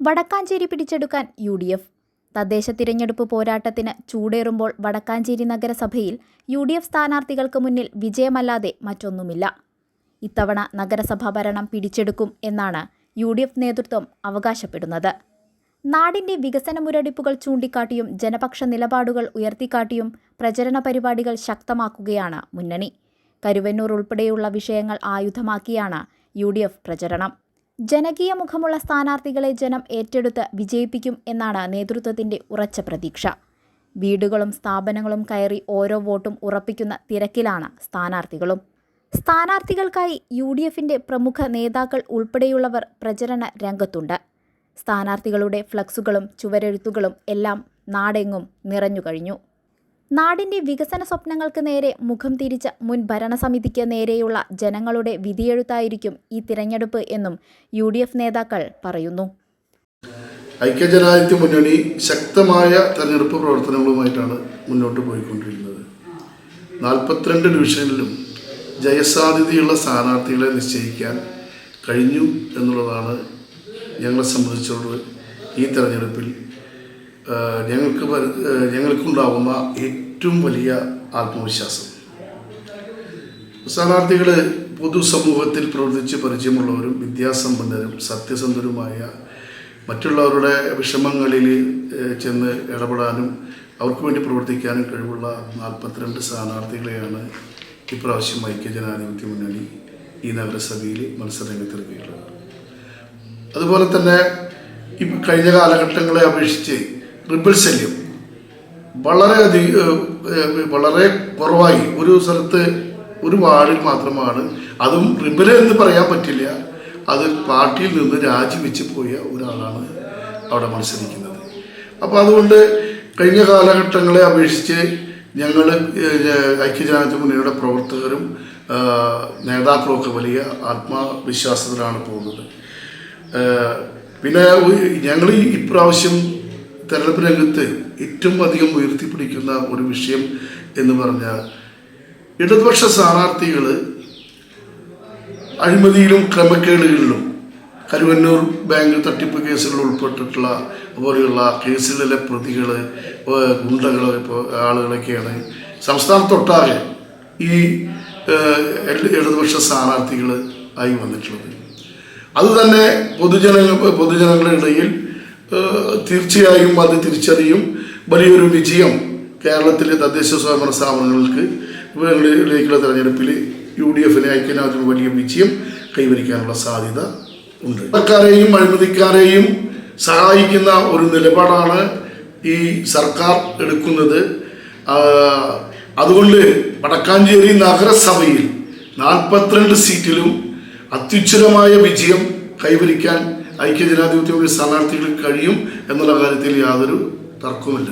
വടക്കാഞ്ചേരി പിടിച്ചെടുക്കാൻ U D F തദ്ദേശ തിരഞ്ഞെടുപ്പ് പോരാട്ടത്തിന് ചൂടേറുമ്പോൾ വടക്കാഞ്ചേരി നഗരസഭയിൽ യു ഡി എഫ് സ്ഥാനാർത്ഥികൾക്ക് മുന്നിൽ വിജയമല്ലാതെ മറ്റൊന്നുമില്ല. ഇത്തവണ നഗരസഭാ ഭരണം പിടിച്ചെടുക്കും എന്നാണ് യു ഡി എഫ് നേതൃത്വം അവകാശപ്പെടുന്നത്. നാടിന്റെ വികസന മുരടിപ്പുകൾ ചൂണ്ടിക്കാട്ടിയും ജനപക്ഷ നിലപാടുകൾ ഉയർത്തിക്കാട്ടിയും പ്രചരണ പരിപാടികൾ ശക്തമാക്കുകയാണ് മുന്നണി. കരുവന്നൂർ ഉൾപ്പെടെയുള്ള വിഷയങ്ങൾ ആയുധമാക്കിയാണ് യു പ്രചരണം. ജനകീയ മുഖമുള്ള സ്ഥാനാർത്ഥികളെ ജനം ഏറ്റെടുത്ത് വിജയിപ്പിക്കും എന്നാണ് നേതൃത്വത്തിന്റെ ഉറച്ച പ്രതീക്ഷ. വീടുകളും സ്ഥാപനങ്ങളും കയറി ഓരോ വോട്ടും ഉറപ്പിക്കുന്ന തിരക്കിലാണ് സ്ഥാനാർത്ഥികളും. സ്ഥാനാർത്ഥികൾക്കായി യു ഡി എഫിന്റെ പ്രമുഖ നേതാക്കൾ ഉൾപ്പെടെയുള്ളവർ പ്രചരണ രംഗത്തുണ്ട്. സ്ഥാനാർത്ഥികളുടെ ഫ്ലക്സുകളും ചുവരെഴുത്തുകളും എല്ലാം നാടെങ്ങും നിറഞ്ഞു കഴിഞ്ഞു. നാടിന്റെ വികസന സ്വപ്നങ്ങൾക്ക് നേരെ മുഖം തിരിച്ച മുൻ ഭരണസമിതിക്ക് നേരെയുള്ള ജനങ്ങളുടെ വിധിയെഴുത്തായിരിക്കും ഈ തിരഞ്ഞെടുപ്പ് എന്നും യു ഡി എഫ് നേതാക്കൾ പറയുന്നു. ഐക്യജനാധിപത്യ മുന്നണി ശക്തമായ തെരഞ്ഞെടുപ്പ് പ്രവർത്തനങ്ങളുമായിട്ടാണ് മുന്നോട്ട് പോയിക്കൊണ്ടിരിക്കുന്നത് നാൽപ്പത്തിരണ്ട് ഡിവിഷനിലും ജയസാധ്യതയുള്ള സ്ഥാനാർത്ഥികളെ നിശ്ചയിക്കാൻ കഴിഞ്ഞു എന്നുള്ളതാണ് ഞങ്ങളെ സംബന്ധിച്ചുള്ള ഈ തെരഞ്ഞെടുപ്പിൽ ഞങ്ങൾക്ക് ഞങ്ങൾക്കുണ്ടാകുന്ന ഏറ്റവും വലിയ ആത്മവിശ്വാസം. സ്ഥാനാർത്ഥികൾ പൊതുസമൂഹത്തിൽ പ്രവർത്തിച്ച് പരിചയമുള്ളവരും വിദ്യാസമ്പന്നരും സത്യസന്ധരുമായ മറ്റുള്ളവരുടെ വിഷമങ്ങളിൽ ചെന്ന് ഇടപെടാനും അവർക്ക് വേണ്ടി പ്രവർത്തിക്കാനും കഴിവുള്ള നാൽപ്പത്തിരണ്ട് സ്ഥാനാർത്ഥികളെയാണ് ഇപ്രാവശ്യം ഐക്യജനാധിപത്യ മുന്നണി ഈ നഗരസഭയിൽ മത്സരരംഗത്തിറക്കിയിട്ടുള്ളത് അതുപോലെ തന്നെ ഈ കഴിഞ്ഞ കാലഘട്ടങ്ങളെ അപേക്ഷിച്ച് റിബിൾ ശല്യം. വളരെ വളരെ കുറവായി. ഒരു സ്ഥലത്ത് ഒരു വാർഡിൽ മാത്രമാണ്. അതും റിബൽ എന്ന് പറയാൻ പറ്റില്ല. അത് പാർട്ടിയിൽ നിന്ന് രാജിവെച്ച് പോയ ഒരാളാണ് അവിടെ മത്സരിക്കുന്നത്. അപ്പോൾ അതുകൊണ്ട് കഴിഞ്ഞ കാലഘട്ടങ്ങളെ അപേക്ഷിച്ച് ഞങ്ങൾ ഐക്യജനാധിപത്യ മുന്നണിയുടെ പ്രവർത്തകരും ആ, നേതാക്കളുമൊക്കെ വലിയ ആത്മവിശ്വാസത്തിലാണ് പോകുന്നത്. പിന്നെ ഞങ്ങൾ ഇപ്രാവശ്യം തെരഞ്ഞെടുപ്പ് രംഗത്ത് ഏറ്റവും അധികം ഉയർത്തിപ്പിടിക്കുന്ന ഒരു വിഷയം എന്ന് പറഞ്ഞാൽ ഇടതുപക്ഷ സ്ഥാനാർത്ഥികൾ അഴിമതിയിലും ക്രമക്കേടുകളിലും കരുവന്നൂർ ബാങ്ക് തട്ടിപ്പ് കേസുകൾ ഉൾപ്പെട്ടിട്ടുള്ള പോലെയുള്ള കേസുകളിലെ പ്രതികൾ ഗുണ്ടകൾ ഇപ്പോൾ ആളുകളൊക്കെയാണ്. സംസ്ഥാനത്തൊട്ടാകെ ഈ ഇടതുപക്ഷ സ്ഥാനാർത്ഥികൾ ആയി വന്നിട്ടുള്ളത്. അതുതന്നെ പൊതുജനങ്ങൾ പൊതുജനങ്ങളുടെ ഇടയിൽ തീർച്ചയായും അത് തിരിച്ചറിയും. വലിയൊരു വിജയം കേരളത്തിലെ തദ്ദേശ സ്വയംഭരണ സ്ഥാപനങ്ങൾക്ക് ഇവരിലേക്കുള്ള തെരഞ്ഞെടുപ്പിൽ യു ഡി എഫിനെ ഐക്യനാഥിന് വലിയ വിജയം കൈവരിക്കാനുള്ള സാധ്യത ഉണ്ട്. സർക്കാരെയും അഴിമതിക്കാരെയും സഹായിക്കുന്ന ഒരു നിലപാടാണ് ഈ സർക്കാർ എടുക്കുന്നത്. അതുകൊണ്ട് വടക്കാഞ്ചേരി നഗരസഭയിൽ നാൽപ്പത്തിരണ്ട് സീറ്റിലും അത്യുജ്വലമായ വിജയം കൈവരിക്കാൻ ഐക്യജനാധിപത്യ സ്ഥാനാർത്ഥികൾക്ക് കഴിയും എന്നുള്ള കാര്യത്തിൽ യാതൊരു തർക്കവുമില്ല.